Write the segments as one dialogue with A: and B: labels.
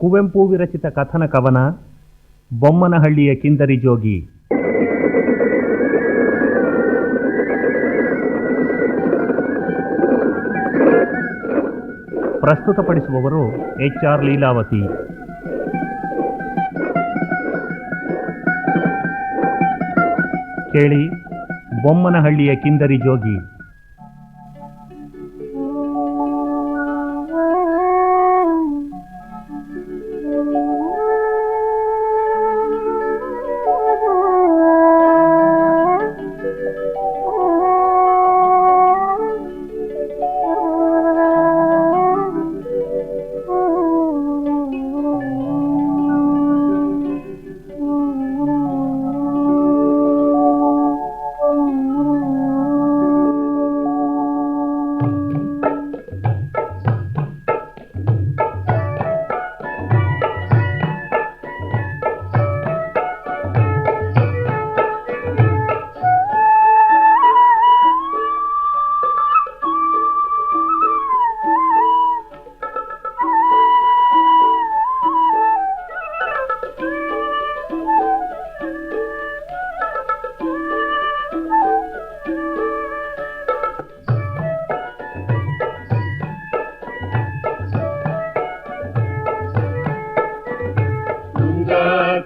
A: ಕುವೆಂಪು ವಿರಚಿತ ಕಥನ ಕವನ ಬೊಮ್ಮನಹಳ್ಳಿಯ ಕಿಂದರಿ ಜೋಗಿ. ಪ್ರಸ್ತುತಪಡಿಸುವವರು ಎಚ್ ಆರ್ ಲೀಲಾವತಿ. ಕೇಳಿ, ಬೊಮ್ಮನಹಳ್ಳಿಯ ಕಿಂದರಿ ಜೋಗಿ.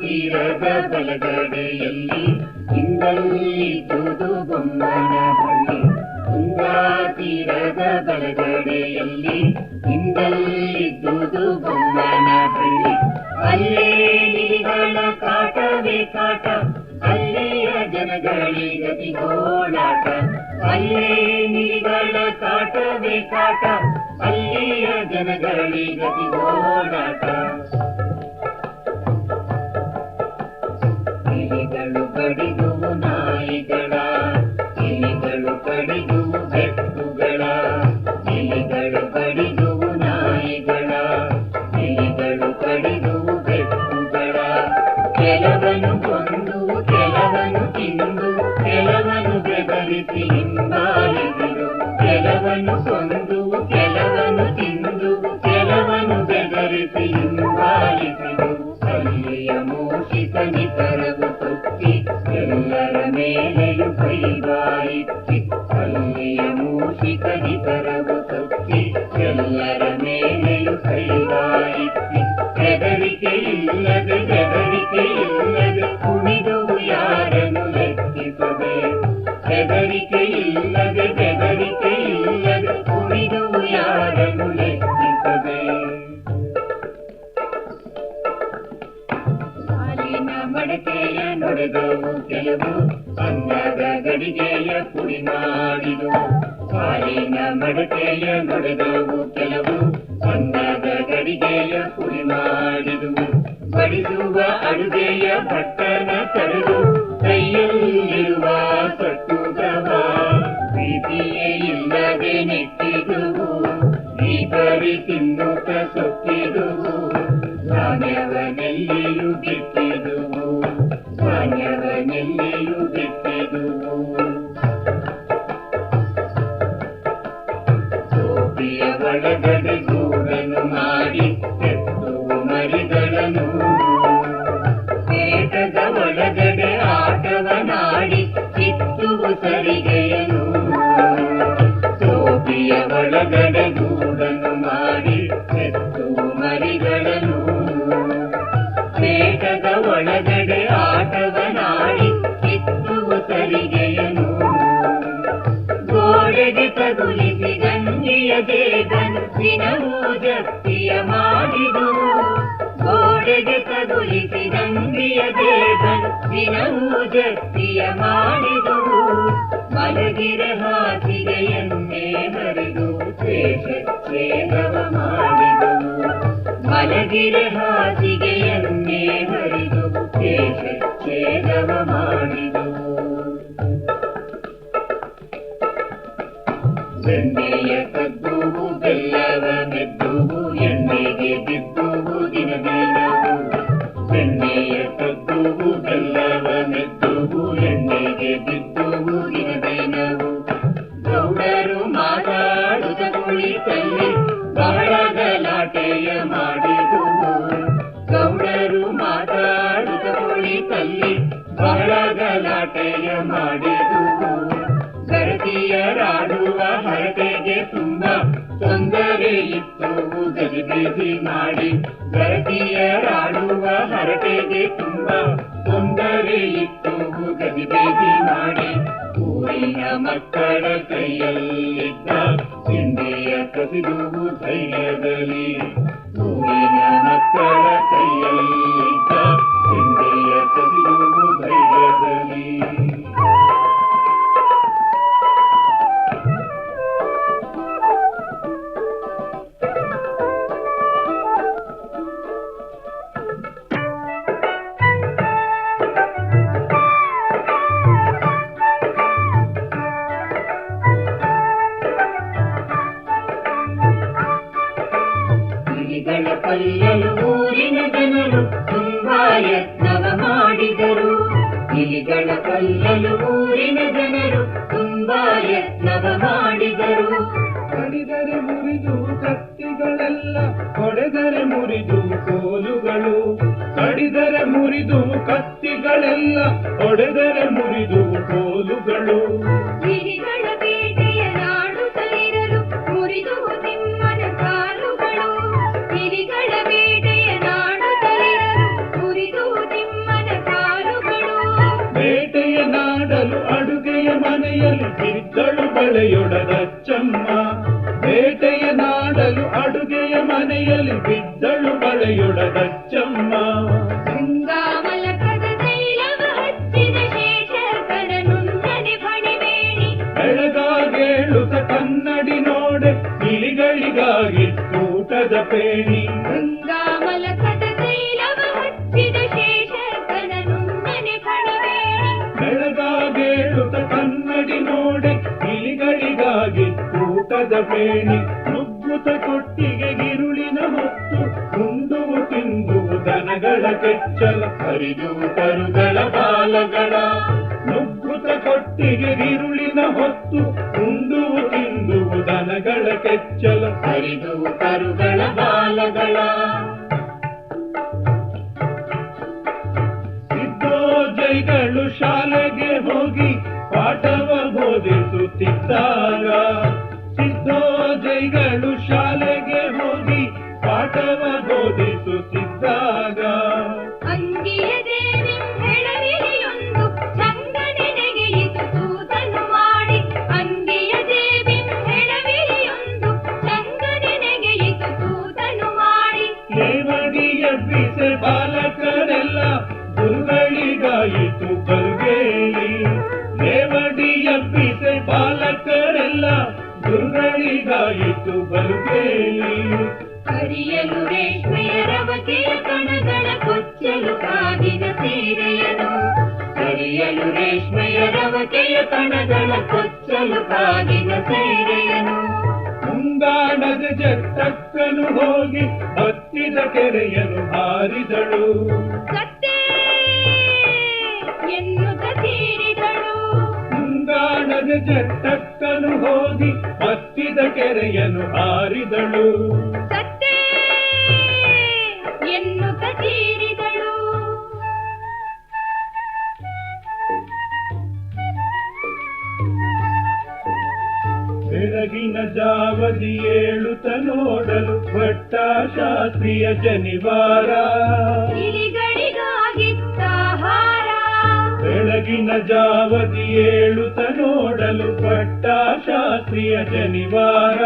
B: ತೀರದ ಬಲಗಡೆಯಲ್ಲಿ ಹಿಂದಲ್ಲಿದ್ದುದು ಬೊಮ್ಮನ ಹಳ್ಳಿ ತುಂಗಾ ತೀರದ ಬಲಗಡೆಯಲ್ಲಿ ಹಿಂದಲ್ಲಿದ್ದುದು ಬೊಮ್ಮನ ಹಳ್ಳಿ ಅಲ್ಲೇ ನಿಲಿಗಳ ಕಾಟವೇ ಕಾಟ, ಅಲ್ಲಿಯ ಜನಗಳಿಗತಿ ಗೋಳಾಟ ಅಲ್ಲೇ ನಿಲಿಗಳ ಕಾಟವೇ ಕಾಟ, ಅಲ್ಲಿಯ ಜನಗಳಿಗತಿ ಗೋಳಾಟ ಇಲಿಗಳು ಕಡಿದುವು ನಾಯಿಗಳ ಇಲಿಗಳು ಕಡಿದುವು ಬೆಕ್ಕುಗಳ ಇಲಿಗಳು ಕಡಿದುವು ನಾಯಿಗಳ ಇಲಿಗಳು ಕಡಿದುವು ಬೆಕ್ಕುಗಳ ಕೆಲವನು ಕೊಂದು ಕೆಲವನು ತಿಂದು ಕೆಲವನು ಬೆದರಿಸಿ நல்லது எது ಬಡಿಸುವ ಅಡುಗೆಯ ಬಟ್ಟನ ತಡೆದು ಕೈಯಲ್ಲಿರುವ ಸಟ್ಟುಗವ ಪ್ರೀತಿಯೇ ಇಲ್ಲದೆ ನೆಟ್ಟಿದುವು ಈ ಬರಿ ತಿನ್ನುತ್ತ ಸೊಕ್ಕಿದುವು ಸರಿಗೆಯನು ಟೋಪಿಯ ಒಳಗಡೆ ಗೂಡನ್ನು ಮಾಡಿ, ಎತ್ತು ಮರಿಗಳನ್ನು ಪೇಟದ ಒಳಗಡೆ ಆಟವನಾಡಿ ಕಿತ್ತು ಸರಿಗೆಯನು. ಗೋಡೆಗೆ ತಗುಲಿಸಿ ಗಂಗೆಯ ದೇವನು ದಿನವೂ ಜಪ್ತಿಯ ಮಾಡಿದು. ಗೋಡೆಗೆ ತಗುಲಿಸಿ ಗಂಗೆಯ ದೇವನು ದಿನವೂ ಜಪ್ತಿಯ ಮಾಡಿದುವು ಮಲಗಿರ ಹಾಸಿಗೆಯನ್ನೇ ಹರಿದು ಛೇದವ ಮಾಡಿದುವು ಮಲಗಿರ ಹಾಸಿಗೆಯನ್ನೇ ಹರಿದು ಛೇದವ ಮಾಡಿದು. ಬೆಣ್ಣೆಯ ಕದ್ದುವು ಗಲಾಟೆಯ ಮಾಡಿದು ಸರತಿಯರಾಡುವ ಹರಟೆಗೆ ತುಂಬ ತೊಂದರೆ ಇತ್ತು. ಗಲಿಬಿಸಿ ಮಾಡಿ ಸರತಿಯರಾಡುವ ಹರಟೆಗೆ ತುಂಬ ತೊಂದರೆ ಇತ್ತು. ಗಲಿಬಿಸಿ ಮಾಡಿ ಊರಿನ ಮಕ್ಕಳ ಕೈಯಲ್ಲಿದ್ದ ತಿಂಡಿಯ ಕಸಿದು ಧೈರ್ಯದಲ್ಲಿ ಊರಿನ ಮಕ್ಕಳ ಕೈಯಲ್ಲಿದ್ದ ತಿಂಡಿಯ ಕಸಿದುವು ಇಲಿಗಳ ಊರಿನ ಜನರು ತುಂಬಾ ಯತ್ನವ ಮಾಡಿದರು. ಇಲಿಗಳ ಕೊಲ್ಲಲು ಊರಿನ ಜನರು ತುಂಬಾ ಯತ್ನವ ಮಾಡಿದರು.
C: ಕಡಿದರೆ ಮುರಿದು ಕತ್ತಿಗಳೆಲ್ಲ ಹೊಡೆದರೆ ಮುರಿದು ಕೋಲುಗಳು ಕಡಿದರೆ ಮುರಿದು ಕತ್ತಿಗಳೆಲ್ಲ ಹೊಡೆದರೆ ಮುರಿದು ಕೋಲುಗಳು
D: ಇಲಿಗಳ ಬೇಟೆಯ ನಾಡು ನಾಡುತ್ತಲಿರಲು ಮುರಿದು
C: ಮನೆಯಲ್ಲಿ ಬಿದ್ದಳು ಬಳೆಯೊಡದಚ್ಚಮ್ಮ ಬೇಟೆಯ ನಾಡಲು ಅಡುಗೆಯ ಮನೆಯಲ್ಲಿ ಬಿದ್ದಳು
D: ಬೆಳೆಯೊಡದ ಚಮ್ಮ.
C: ಬೆಳಗಾಗೇಳುತ್ತ ಕನ್ನಡಿ ನೋಡೆ ಇಲಿಗಳಿಗಾಗಿ ಊಟದ ಪೇಣಿ. ಊಟದ ಪೇಣಿ ನುಗ್ಗುತ್ತ ಕೊಟ್ಟಿಗೆ ಗಿರುಳಿನ ಹೊತ್ತು, ಉಂಡುವು ತಿಂದುವು ದನಗಳ ಕೆಚ್ಚಲ,
B: ಹರಿದು ಕರುಗಳ ಬಾಲಗಳ.
C: ನುಗ್ಗುತ್ತ ಕೊಟ್ಟಿಗೆ ಗಿರುಳಿನ ಹೊತ್ತು, ಉಂಡುವು ತಿಂದು ದನಗಳ ಕೆಚ್ಚಲ,
B: ಹರಿದು ಕರುಗಳ ಬಾಲಗಳ.
C: ಹತ್ತಿದ ಕೆರೆಯನು ಹಾರಿದಳು.
D: ಸತ್ತೇ ಎನ್ನುತ್ತ ತೀರಿದಳು.
C: ಬೆಳಗಿನ ಜಾವದಿ ಏಳುತ್ತ ನೋಡಲು ಭಟ್ಟ ಶಾಸ್ತ್ರೀಯ ಜನಿವಾರ ಬೆಳಗಿನ ಜಾವದಿ ಏಳುತ್ತ ನೋಡಲು ಪಟ್ಟ ಶಾಸ್ತ್ರೀಯ ಜನಿವಾರ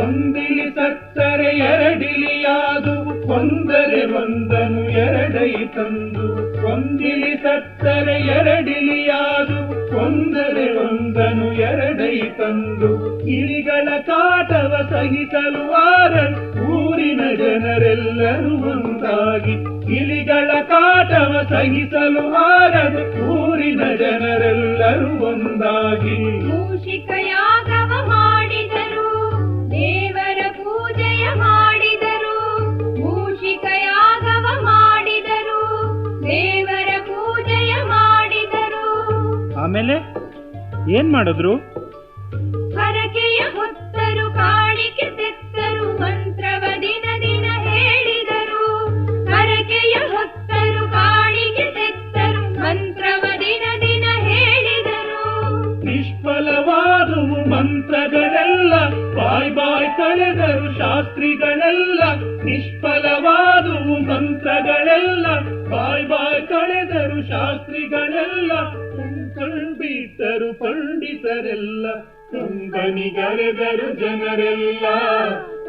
C: ಒಂದಿಲಿ ಸತ್ತರೆ ಎರಡಿಲಿಯಾದು ಒಂದರೆ ಒಂದನು ಎರಡೈ ತಂದು. ಒಂದಿಲಿ ಸತ್ತರೆ ಎರಡಿಲಿಯಾದು ಒಂದರೆ ಒಂದನು ಎರಡೈ ತಂದು, ಇಲಿಗಳ ಕಾಟವ ಸಹಿಸಲು ವಾರ ಊರಿನ ಜನರೆಲ್ಲರೂ ಒಂದಾಗಿ, ಇಲಿಗಳ ಕಾಟವ ಸಹಿಸಲು ವಾರ ಊರಿನ ಜನರೆಲ್ಲರೂ ಒಂದಾಗಿ.
D: ಮೂಷಿಕ
C: ಆಮೇಲೆ ಏನ್ ಮಾಡಿದ್ರು?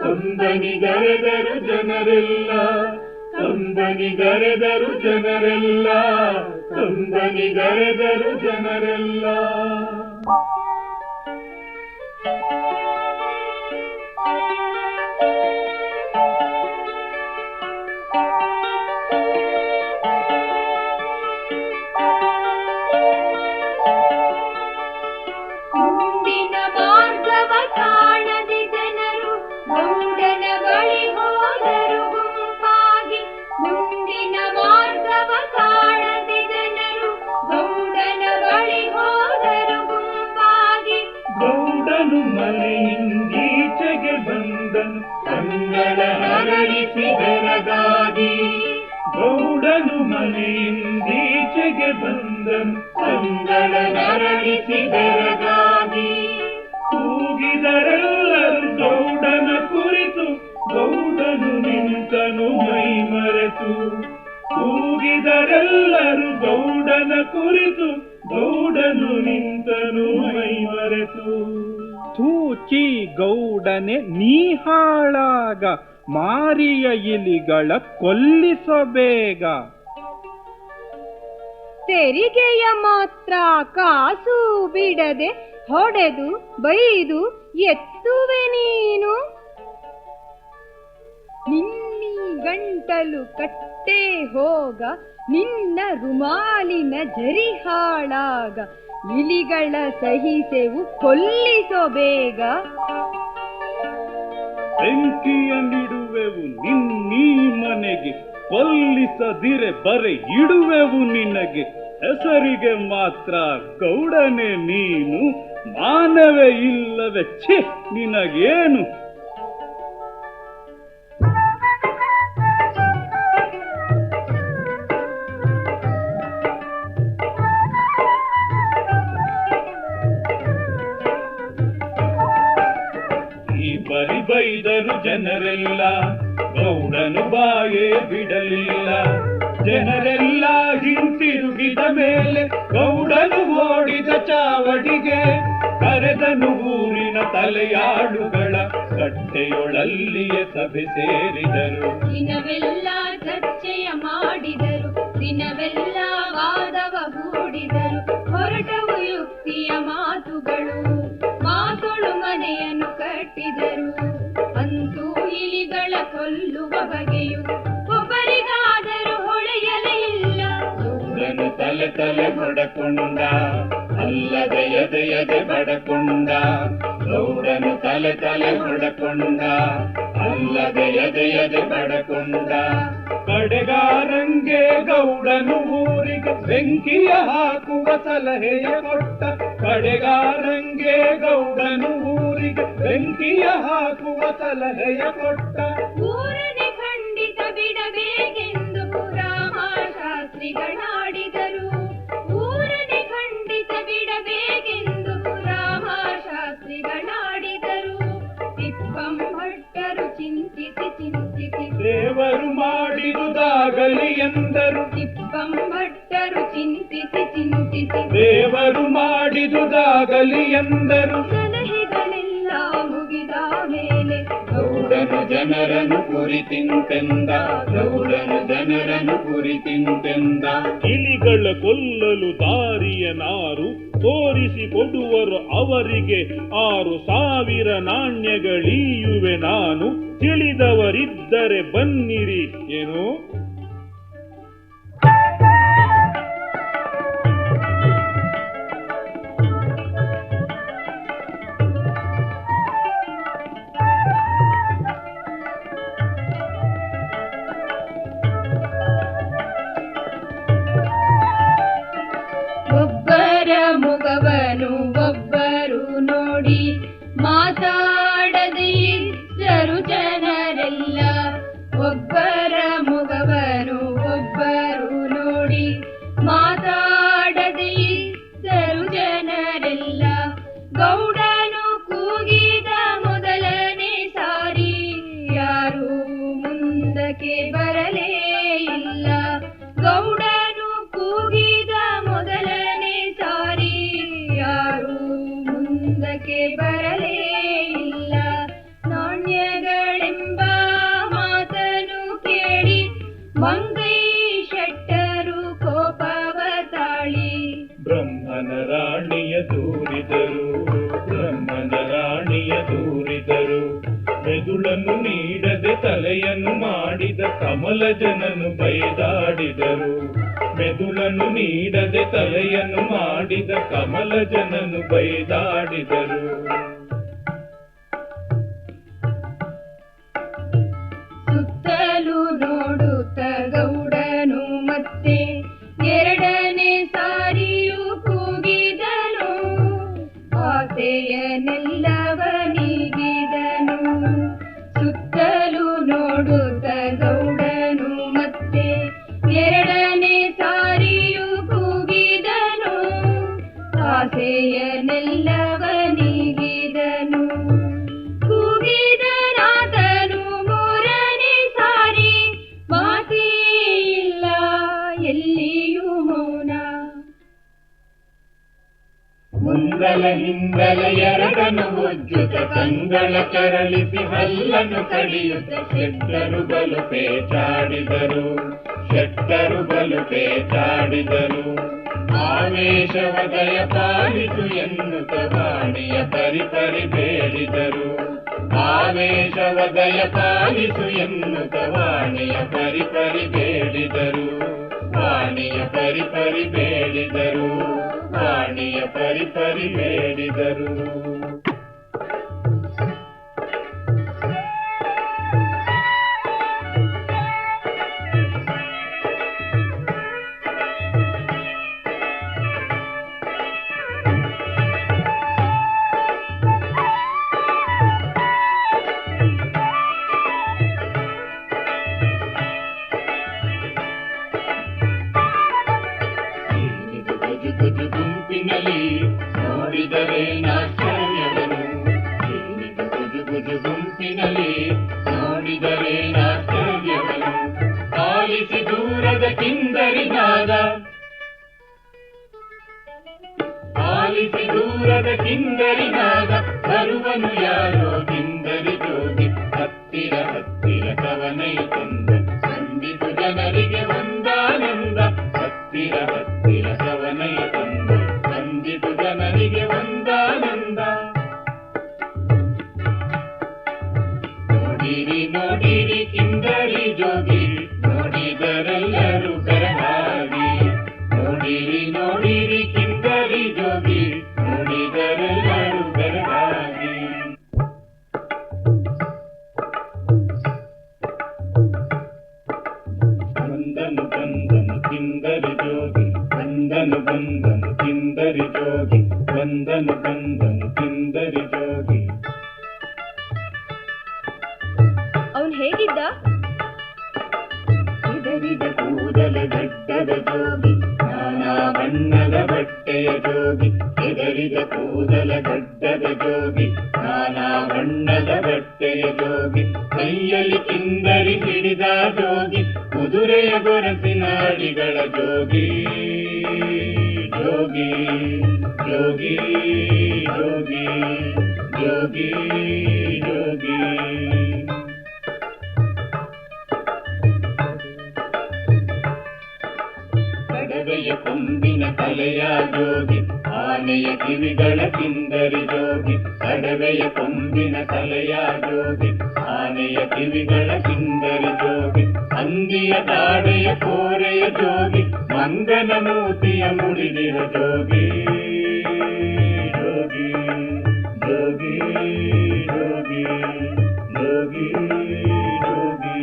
C: ಕಂಬನಿಗರೆದರು ಜನರೆಲ್ಲ ಕಂಬನಿಗರೆದರು ಜನರೆಲ್ಲ ಕಂಬನಿಗರೆದರು ಜನರೆಲ್ಲ.
D: ಮುಂದಿನ ಗೌಡನು
C: ಮನೆಯಿಂದೀಚೆಗೆ ಬಂದನು.
B: ಕಂಗಳ ನರಳಿಸಿದರಗಾಗಿ
C: ಕೂಗಿದರೆಲ್ಲರೂ ಗೌಡನ ಕುರಿತು ಗೌಡನು ನಿಂತನು ಮೈ ಮರೆತು. ಕೂಗಿದರೆಲ್ಲರೂ ಗೌಡನ ಕುರಿತು ಗೌಡನು ನಿಂತನು ಮೈ ಮರೆತು. ತೂಚಿ ಗೌಡನೆ ನೀಹಾಳಾಗ ಮಾರಿಯ ಇಲಿಗಳ ಕೊಲ್ಲಿಸಬೇಗ
D: ತೆರಿಗೆಯ ಮಾತ್ರ ಕಾಸು ಬಿಡದೆ ಹೊಡೆದು ಬೈದು ಎತ್ತುವೆ ನೀನು. ನಿನ್ನಿ ಗಂಟಲು ಕಟ್ಟೆ ಹೋಗ ನಿನ್ನ ರುಮಾಲಿನ ಜರಿ ಹಾಳಾಗ ಇಲಿಗಳ ಸಹಿಸೆವು ಕೊಲ್ಲಿಸೋ ಬೇಗ.
C: ಬೆಂಕಿಯನ್ನಿಡುವೆವು ನಿನ್ನೀ ಮನೆಗೆ, ಕೊಲ್ಲಿಸದಿರೆ ಬರೆ ಇಡುವೆವು ನಿನಗೆ. ಹೆಸರಿಗೆ ಮಾತ್ರ ಗೌಡನೆ ನೀನು, ಮಾನವೇ ಇಲ್ಲವೆ ಛೆ, ನಿನಗೇನು ಬರಿ ಜನರೆಲ್ಲ, ಗೌಡನು ಬಾಯೇ ಬಿಡಲಿಲ್ಲ. ಜನರೆಲ್ಲ ಹಿಂತಿರುಗಿದ ಮೇಲೆ ಗೌಡನು ಓಡಿದ ಚಾವಡಿಗೆ, ಕರೆದನು ಊರಿನ ತಲೆಯಾಡುಗಳ ಕಟ್ಟೆಯೊಳಲ್ಲಿಯೇ ಸಭೆ ಸೇರಿದರು.
D: ದಿನವೆಲ್ಲ ಚರ್ಚೆಯ ಮಾಡಿದರು, ದಿನವೆಲ್ಲ ವಾದವ ಹೂಡಿದರು, ಹೊರಟವು ಯುಕ್ತಿಯ ಮಾತುಗಳು.
B: ಅಲ್ಲದೆ ಎದೆ ಎದೆ ಬಡಕೊಂಡ, ಗೌಡನು ತಲೆ ತಲೆ ಹೊಡಕೊಂಡ, ಅಲ್ಲದೆ ಎದೆ ಎದೆ ಬಡಕೊಂಡ.
C: ಕಡೆಗಾರಂಗೆ ಗೌಡನು ಊರಿಗೆ ಬೆಂಕಿಯ ಹಾಕುವ ಸಲಹೆಯ ಕೊಟ್ಟ, ಕಡೆಗಾರಂಗೆ ಗೌಡನು ಊರಿಗೆ ಬೆಂಕಿಯ ಹಾಕುವ ಸಲಹೆಯ ಕೊಟ್ಟ.
D: ಊರನೆ ಖಂಡಿತ ಬಿಡಬೇಕೆಂದು ರಾಮಶಾಸ್ತ್ರಿಗಳಾಡಿದರು
C: ದೇವರು ಮಾಡಿದುದಾಗಲಿ ಎಂದರು.
D: ಭಟ್ಟರು ಚಿಂತಿಸಿ ಚಿಂತಿಸಿ.
C: ದೇವರು ಮಾಡಿದುದಾಗಲಿ ಎಂದರು.
B: ಗೌಡನು ಜನರನ್ನು ಕುರಿತಿಂತೆಂದ ಗೌಡನು ಜನರನ್ನು ಕುರಿತಿಂತೆಂದ
C: ಇಲಿಗಳ ಕೊಲ್ಲಲು ದಾರಿಯ ನಾರು ತೋರಿಸಿ ಕೊಡುವರು ಅವರಿಗೆ. ಆರು ಸಾವಿರ ನಾಣ್ಯಗಳೀಯುವೆ ನಾನು, ತಿಳಿದವರಿದ್ದರೆ ಬನ್ನಿರಿ. ಏನು?
B: ಜನನು ಬೈದಾಡಿದರು. ಮುಂದಲ ಹಿಂದಲ ಎರಡನು ಉಜ್ಜುತ ಕಂಗಳ ಕೆರಳಿಸಿ ಹಲ್ಲನ್ನು ಕಡಿಯುತ್ತ ಶೆಟ್ಟರು ಬಲು ಪೇಚಾಡಿದರು. ಶೆಟ್ಟರು ಬಲು ಪೇಚಾಡಿದರು. ಆವೇಶವದಯ ಪಾಲಿಸು ಎನ್ನುತ್ತ ವಾಣಿಯ ಪರಿಪರಿ ಪರಿ ಬೇಡಿದರು ಆವೇಶವದಯ ಪಾಲಿಸು ಎನ್ನುತ್ತ ವಾಣಿಯ ಪರಿಪರಿ ಪರಿ ಬೇಡಿದರು. ವಾಣಿಯ ಪರಿ ಪರಿ ಬೇಡಿದರು. ವಾಣಿಯ ಪರಿ ಪರಿ ಬೇಡಿದರು ನಾಶ್ಚರ್ಯವನು ಗುಜು ಗುಜು ದೂರದ ಕಿಂದರಿನಾದ ಆಲಿಸಿ ದೂರದ ಕಿಂದರಿನಾದ ಹತ್ತಿರ ಹತ್ತಿರ ತಂದ. ಸಂದಿತು ಹತ್ತಿರ ಬಂದನು ಕಿಂದರಿ ಜೋಗಿ ಬಂದನು ಬಂದನು ಕಿಂದರಿ ಜೋಗಿ
D: ಅವನು ಹೇಗಿದ್ದ?
B: ಹೆದರಿದ ಕೂದಲ ಗಡ್ಡದ ಜೋಗಿ ನಾನಾ ಬಣ್ಣದ ಬಟ್ಟೆಯ ಜೋಗಿ ಹೆದರಿದ ಕೂದಲ ಗಡ್ಡದ ಜೋಗಿ ನಾನಾ ಬಣ್ಣದ ಬಟ್ಟೆಯ ಜೋಗಿ ಕೈಯಲ್ಲಿ ಕಿಂದರಿ ಹಿಡಿದ ಜೋಗಿ ಕುದುರೆಯ ಗೊರಸಿನ ಅಡಿಗಳ ಜೋಗಿ ಜೋಗಿ ಜೋಗಿ ಜೋಗಿ ಜೋಗಿ ಜೋಗಿ ಕಡವೆಯ ಕೊಂಬಿನ ತಲೆಯ ಜೋಗಿ ಆನೆಯ ಕಿವಿಗಳ ಕಿಂದರಿ ಜೋಗಿ ಕಡವೆಯ ಕೊಂಬಿನ ತಲೆಯ ಜೋಗಿ ಆನೆಯ ಕಿವಿಗಳ ಕಿಂದರಿ ಜೋಗಿ ಹಂದಿಯ ದಾಡೆಯ ಕೋರೆಯ ಜೋಗಿ ಮಂಗನ ಮೂತಿಯ ಮುಡಿದಿರ ಜೋಗಿ ಜೋಗಿ ಜೋಗಿ ಜೋಗಿ ಜೋಗಿ ಜೋಗಿ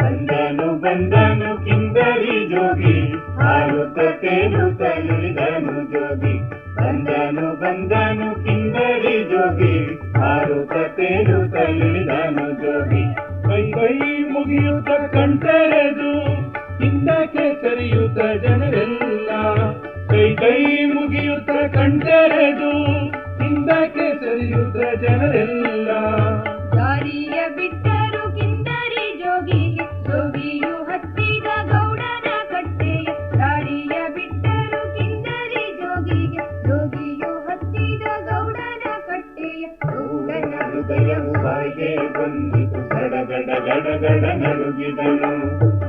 B: ಬಂದನು ಬಂದನು ಕಿಂದರಿ ಜೋಗಿ ಹಾರುತ್ತ ತೇಲುತ್ತ ಇಳಿದನು ಜೋಗಿ ಬಂದನು ಬಂದನು ಕಿಂದರಿ ಜೋಗಿ ಹಾರುತ್ತ ತೇಲುತ್ತ ಇಳಿದನು ಜೋಗಿ ಕೈ ಕೈ ಮುಗಿಯುತ್ತ ಕಣ್ತೆರೆದು ಹಿಂದಕ್ಕೆ ಜನರೆಲ್ಲ. ಕೈ ಕೈ ಮುಗಿಯುತ್ತ ಕಣ್ತೆರೆದು ಹಿಂದಕ್ಕೆ ಜನರೆಲ್ಲ.
D: ದಾರಿಯ ಬಿಟ್ಟರು
B: ನಡುಗಿದನು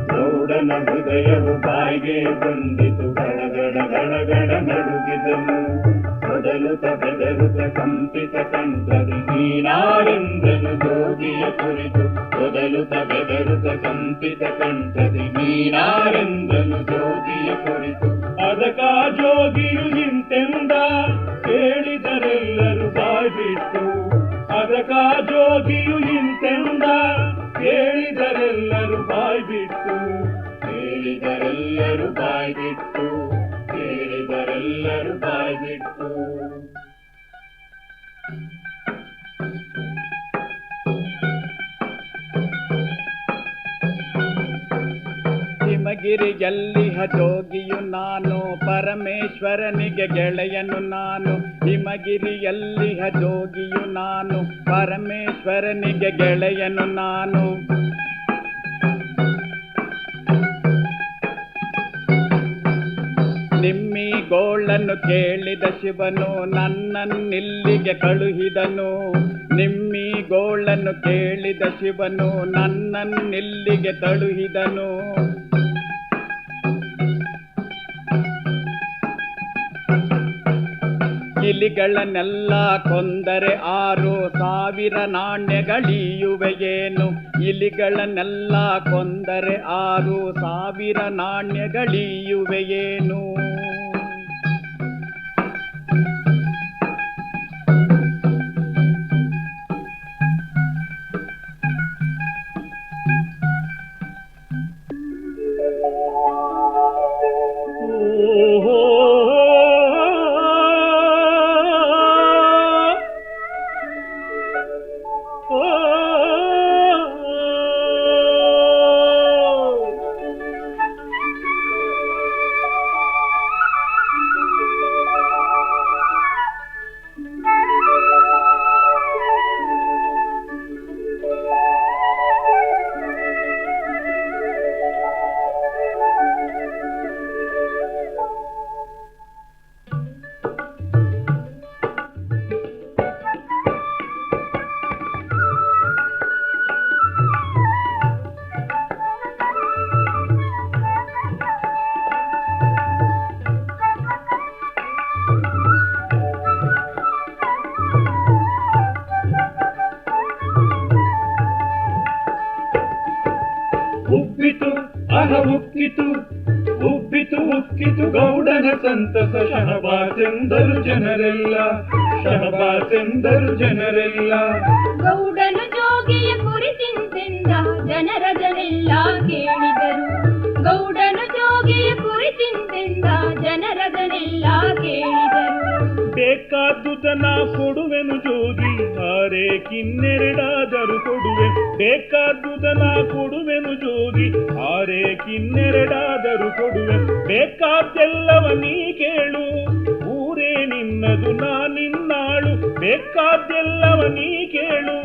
B: ಗೌಡನ ಹೃದಯವು ಬಾಯಿಗೆ ಬಂದಿತು. ಗಡಗಡ ಗಡಗಡ ನಡುಗಿದನು ಮೊದಲು ಬೆದರುತ ಕಂಪಿತ ಕಂಠದಿ ನೀನಾರೆಂದನು ಜೋಗಿಯ ಕುರಿತು. ಮೊದಲು ಬೆದರುತ ಕಂಪಿತ ಕಂಠದಿ ನೀನಾರೆಂದನು ಜೋಗಿಯ ಕುರಿತು. ಅದಕ ಜೋಗಿಯು ಕೇಳಿದರೆಲ್ಲರೂ ಬಾಯ್ಬಿಟ್ಟು ಕೇಳಿದರೆಲ್ಲರೂ ಬಾಯ್ಬಿಟ್ಟು.
E: ಹಿಮಗಿರಿಯಲ್ಲಿ ಜೋಗಿಯು ನಾನು, ಪರಮೇಶ್ವರನಿಗೆ ಗೆಳೆಯನು ನಾನು. ಹಿಮಗಿರಿಯಲ್ಲಿ ಜೋಗಿಯು ನಾನು, ಪರಮೇಶ್ವರನಿಗೆ ಗೆಳೆಯನು ನಾನು. ಗೋಳನ್ನು ಕೇಳಿದ ಶಿವನು ನನ್ನನ್ನಿಲ್ಲಿಗೆ ಕಳುಹಿದನು. ನಿಮ್ಮಿ ಗೋಳನ್ನು ಕೇಳಿದ ಶಿವನು ನನ್ನನ್ನಿಲ್ಲಿಗೆ ತಳುಹಿದನು. ಇಲಿಗಳನ್ನೆಲ್ಲ ಕೊಂದರೆ ಆರು ಸಾವಿರ ನಾಣ್ಯಗಳೀಯುವೆಯೇನು? ಇಲಿಗಳನ್ನೆಲ್ಲ ಕೊಂದರೆ ಆರು ಸಾವಿರ ನಾಣ್ಯಗಳೀಯುವೆಯೇನು?
B: ಸಂತಸ ಶಹಬಾಸೆಂದರು ಜನರೆಲ್ಲ ಶಹಬಾಸೆಂದರು ಜನರೆಲ್ಲ.
D: ಗೌಡನ ಜೋಗಿಯ ಕುರಿತಿಂತೆಂದ ಜನರ ಜನೆಲ್ಲ ಕೇಳಿದರು. ಗೌಡನ ಜೋಗಿಯ ಕುರಿತಿಂತೆಂದ ಜನರ ಜನೆಲ್ಲ ಕೇಳಿದರು.
C: ಬೇಕಾದುದನ ಕೊಡುವೆನು ಜೋಗಿ ಆರೆ ಕಿನ್ನೆರಡಾದರೂ ಕೊಡುವೆ ಬೇಕಾದುದನ ಕೊಡುವೆನು ಜೋಗಿ, ಆರೆ ಕಿನ್ನೆರಡಾದರೂ ಕೊಡುವೆ. ಬೇಕಾದ್ದೆಲ್ಲವ ನೀ ಕೇಳು, ಊರೇ ನಿನ್ನದು ನಾ ನಿನ್ನಾಳು. ಬೇಕಾದ್ದೆಲ್ಲವ ನೀ ಕೇಳು,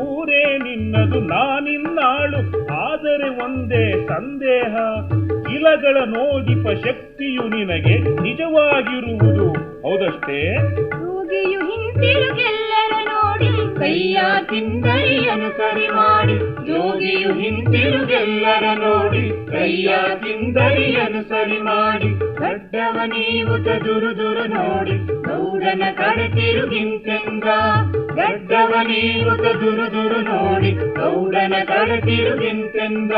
C: ಊರೇ ನಿನ್ನದು ನಾ ನಿನ್ನಾಳು. ಆದರೆ ಒಂದೇ ಸಂದೇಹ, ಇಲಗಳ ನೋಡಿಪ ಶಕ್ತಿಯು ನಿನಗೆ ನಿಜವಾಗಿರುವುದು. ಹೌದಷ್ಟೇ?
D: ನೋಡಿ ಕೈಯ ಕಿಂದರಿಯನು ಸರಿ ಮಾಡಿ,
B: ಯೋಗಿಯು ಹಿಂತಿರುಗೆಲ್ಲರ ನೋಡಿ ಕೈಯ ಕಿಂದರಿಯನು ಸರಿ ಮಾಡಿ ಗಡ್ಡವ ನೀವು ದುರು ದುರು ನೋಡಿ, ಗೌಡನ ಕಡೆ ತಿರುಗಿಂತೆಂದ ಗಡ್ಡವ ನೀವು ದುರು ದುರು ನೋಡಿ, ಗೌಡನ ಕಡೆ ತಿರುಗಿಂತೆಂದ.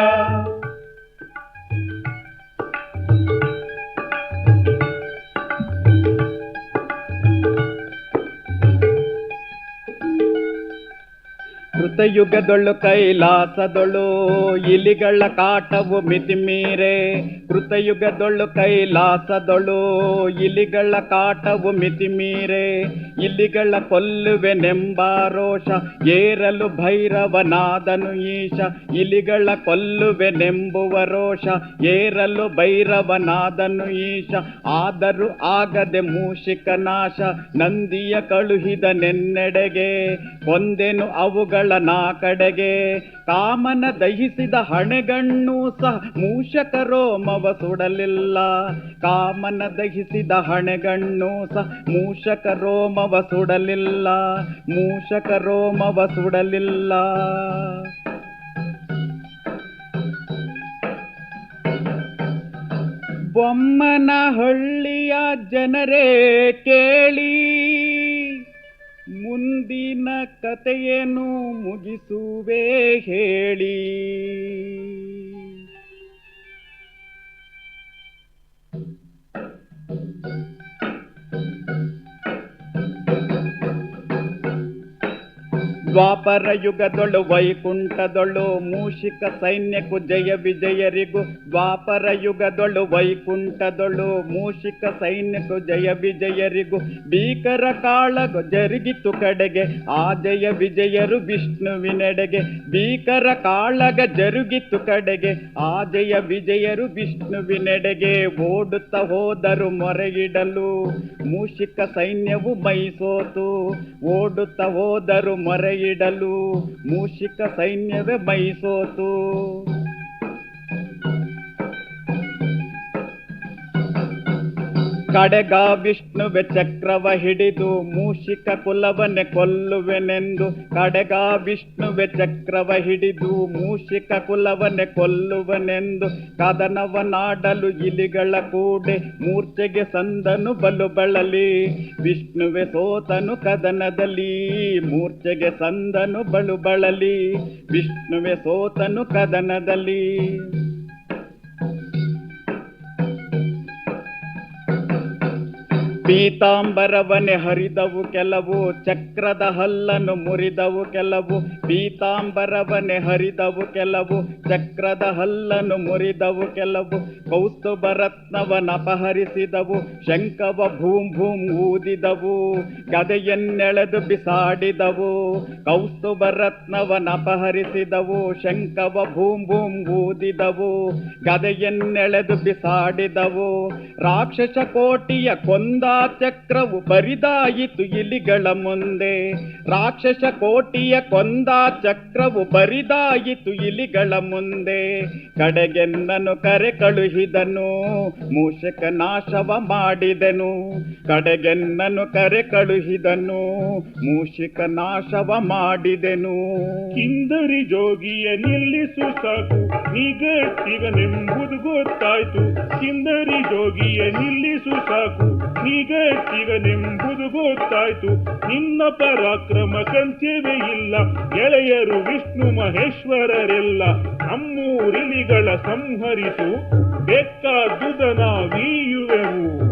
E: ಕೃತಯುಗದೊಳು ಕೈಲಾಸದೊಳು ಇಲಿಗಳ ಕಾಟವು ಮಿತಿಮೀರೆ. ಕೃತಯುಗದೊಳು ಕೈಲಾಸದೊಳು ಇಲಿಗಳ ಕಾಟವು ಮಿತಿಮೀರೆ. ಇಲಿಗಳ ಕೊಲ್ಲುವೆನೆಂಬ ರೋಷ ಏರಲು ಭೈರವನಾದನು ಈಶ. ಇಲಿಗಳ ಕೊಲ್ಲುವೆನೆಂಬುವ ರೋಷ ಏರಲು ಭೈರವನಾದನು ಈಶ. ಆದರೂ ಆಗದೆ ಮೂಷಿಕ ನಾಶ, ನಂದಿಯ ಕಳುಹಿದ ನೆನ್ನೆಡೆಗೆ. ಒಂದೆನು ಅವುಗಳ ಕಡೆಗೆ ಕಾಮನ ದಹಿಸಿದ ಹಣೆಗಣ್ಣು ಸಹ ಮೂಷಕ ರೋಮವ ಸುಡಲಿಲ್ಲ. ಕಾಮನ ದಹಿಸಿದ ಹಣೆಗಣ್ಣು ಸಹ ಮೂಷಕ ರೋಮವ ಸುಡಲಿಲ್ಲ. ಮೂಷಕ ರೋಮವ ಸುಡಲಿಲ್ಲ. ಬೊಮ್ಮನ ಹಳ್ಳಿಯ ಜನರೇ ಕೇಳಿ. ಮುಂದಿನ ಕಥೆಯನ್ನು ಮುಗಿಸುವೆ ಹೇಳಿ. ದ್ವಾಪರ ಯುಗದೊಳು ವೈಕುಂಠದೊಳು ಮೂಷಿಕ ಸೈನ್ಯಕ್ಕೂ ಜಯ ವಿಜಯರಿಗೂ ದ್ವಾಪರ ಯುಗದೊಳು ವೈಕುಂಠದೊಳು ಮೂಷಿಕ ಸೈನ್ಯಕ್ಕೂ ಜಯ ವಿಜಯರಿಗೂ ಭೀಕರ ಕಾಳ ಜರುಗಿತು ಕಡೆಗೆ, ಆ ಜಯ ವಿಜಯರು ವಿಷ್ಣುವಿನೆಡೆಗೆ, ಭೀಕರ ಕಾಳಗ ಜರುಗಿತು ಕಡೆಗೆ, ಆ ಜಯ ವಿಜಯರು ವಿಷ್ಣುವಿನೆಡೆಗೆ ಓಡುತ್ತ ಹೋದರು ಮೊರೆಯಿಡಲು. ಮೂಷಿಕ ಸೈನ್ಯವು ಮೈಸೋತು, ಓಡುತ್ತ ಹೋದರು ಮೊರೆಯಿಡಲು ಮೂಷಿಕ ಸೈನ್ಯವೇ ಮೈಸೋತು ಕಡೆಗ ವಿಷ್ಣುವೆ ಚಕ್ರವ ಹಿಡಿದು ಮೂಷಿಕ ಕುಲವನೆ ಕೊಲ್ಲುವೆನೆಂದು. ಕಡೆಗ ವಿಷ್ಣುವೆ ಚಕ್ರವ ಹಿಡಿದು ಮೂಷಿಕ ಕುಲವನೆ ಕೊಲ್ಲುವನೆಂದು. ಕದನವನಾಡಲು ಇಲಿಗಳ ಕೂಡೆ ಮೂರ್ಛೆಗೆ ಸಂದನು ಬಲು ಬಳಲಿ. ವಿಷ್ಣುವೆ ಸೋತನು ಕದನದಲ್ಲಿ ಮೂರ್ಛೆಗೆ ಸಂದನು ಬಲು ಬಳಲಿ. ವಿಷ್ಣುವೆ ಸೋತನು ಕದನದಲ್ಲಿ. ಪೀತಾಂಬರವನೆ ಹರಿದವು ಕೆಲವು, ಚಕ್ರದ ಹಲ್ಲನ್ನು ಮುರಿದವು ಕೆಲವು ಪೀತಾಂಬರವನೆ ಹರಿದವು ಕೆಲವು, ಚಕ್ರದ ಹಲ್ಲನ್ನು ಮುರಿದವು ಕೆಲವು ಕೌಸ್ತುಭ ನಪಹರಿಸಿದವು ಅಪಹರಿಸಿದವು ಶಂಕವ ಭೂಂ ಭೂಮ್ ಊದಿದವು, ಗದೆಯನ್ನೆಳೆದು ಬಿಸಾಡಿದವು ಕೌಸ್ತುಭ ರತ್ನವನ ಅಪಹರಿಸಿದವು ಶಂಕವ ಭೂಂ ಭೂಮ್ ಊದಿದವು, ಗದೆಯನ್ನೆಳೆದು ಬಿಸಾಡಿದವು, ರಾಕ್ಷಸ ಕೋಟಿಯ ಕೊಂದ ಚಕ್ರವು ಬರಿದಾಯಿತು ಇಲಿಗಳ ಮುಂದೆ. ರಾಕ್ಷಸ ಕೋಟಿಯ ಕೊಂದ ಚಕ್ರವು ಬರಿದಾಯಿತು ಇಲಿಗಳ ಮುಂದೆ. ಕಡೆಗೆನ್ನನು ಕರೆ ಕಳುಹಿದನು, ಮೂಷಕ ನಾಶವ ಮಾಡಿದನು. ಕಡೆಗೆನ್ನನು ಕರೆ ಕಳುಹಿದನು, ಮೂಷಿಕ ನಾಶವ ಮಾಡಿದೆನು.
C: ಕಿಂದರಿ ಜೋಗಿಯ ನಿಲ್ಲಿಸು ಸಾಕು, ನಿಗಟ್ಟಿಗನೆಂಬುದು ಗೊತ್ತಾಯ್ತು. ಕಿಂದರಿ ಜೋಗಿಯ ನಿಲ್ಲಿಸು ಸಾಕು ನಿಗಟ್ಟಿಗನೆಂಬುದು ಗೊತ್ತಾಯ್ತು. ನಿನ್ನ ಪರಾಕ್ರಮ ಕಂಚೆವೇ ಇಲ್ಲ. ಗೆಳೆಯರು ವಿಷ್ಣು ಮಹೇಶ್ವರರೆಲ್ಲ ನಮ್ಮೂರಿಲಿಗಳ ಸಂಹರಿಸು. ಬೇಕಾದುದನ ವೀಯುವೆವು